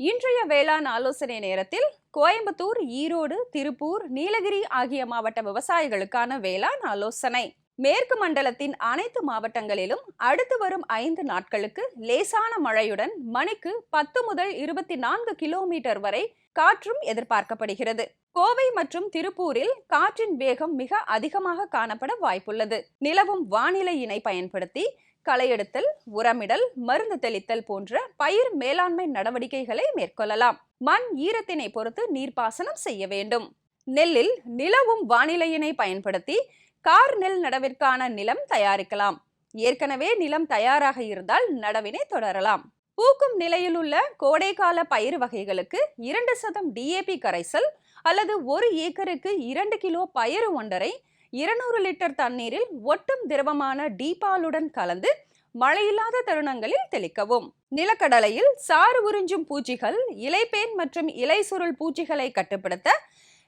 இன்றைய வேளாண் ஆலோசனை நேரத்தில் கோயம்புத்தூர் ஈரோடு திருப்பூர் நீலகிரி ஆகிய மாவட்ட விவசாயிகளுக்கான வேளாண் ஆலோசனை. மேற்கு மண்டலத்தின் அனைத்து மாவட்டங்களிலும் அடுத்து வரும் ஐந்து நாட்களுக்கு லேசான மழையுடன் மணிக்கு பத்து முதல் இருபத்தி நான்கு கிலோமீட்டர் வரை காற்றும் எதிர்பார்க்கப்படுகிறது. கோவை மற்றும் திருப்பூரில் காற்றின் வேகம் மிக அதிகமாக காணப்பட வாய்ப்புள்ளது. நிலவும் வானிலையினை பயன்படுத்தி களையெடுத்தல் உரமிடல் மருந்து தெளித்தல் போன்ற பயிர் மேலாண்மை நடவடிக்கைகளை மேற்கொள்ளலாம். மண் ஈரத்தினை பொறுத்து நீர்ப்பாசனம் செய்ய வேண்டும். நெல்லில் நிலவும் வானிலையினை பயன்படுத்தி கார் நெல் நடவிற்கான நிலம் தயாரிக்கலாம். ஏற்கனவே நிலம் தயாராக இருந்தால் நடவினை தொடரலாம். பூக்கும் நிலையில் உள்ள கோடைக்கால பயிர் வகைகளுக்கு இரண்டு சதம் டிஏபி கரைசல் அல்லது ஒரு ஏக்கருக்கு இரண்டு கிலோ பயிறு ஒன்றரை இருநூறு லிட்டர் தண்ணீரில் ஒட்டும் திரவமான டீபாலுடன் கலந்து மழையில்லாத தருணங்களில் தெளிக்கவும். நிலக்கடலையில் சாறு உறிஞ்சும் பூச்சிகள் இலைப்பேன் மற்றும் இலை சுருள் பூச்சிகளை கட்டுப்படுத்த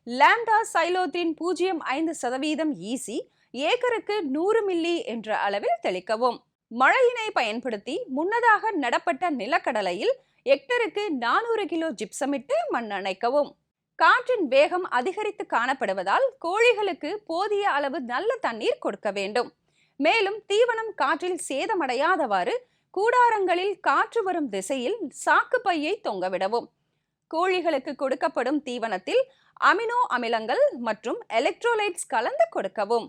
லாம்டா சைலோத்ரின் பூஜ்ஜியம் ஐந்து சதவீதம் ஈசி ஏக்கருக்கு நூறு மில்லி என்ற அளவில் தெளிக்கவும். மழையினை பயன்படுத்தி முன்னதாக நடப்பட்ட நிலக்கடலையில் ஹெக்டருக்கு நானூறு கிலோ ஜிப்சமிட்டு மண் அணைக்கவும் காற்றின் வேகம் அதிகரித்து காணப்படுவதால் கோழிகளுக்கு போதிய அளவு நல்ல தண்ணீர் கொடுக்க வேண்டும். மேலும் தீவனம் காற்றில் சேதமடையாதவாறு கூடாரங்களில் காற்று வரும் திசையில் சாக்கு பையை தொங்கவிடவும் கோழிகளுக்கு கொடுக்கப்படும் தீவனத்தில் அமினோ அமிலங்கள் மற்றும் எலக்ட்ரோலைட்ஸ் கலந்து கொடுக்கவும்.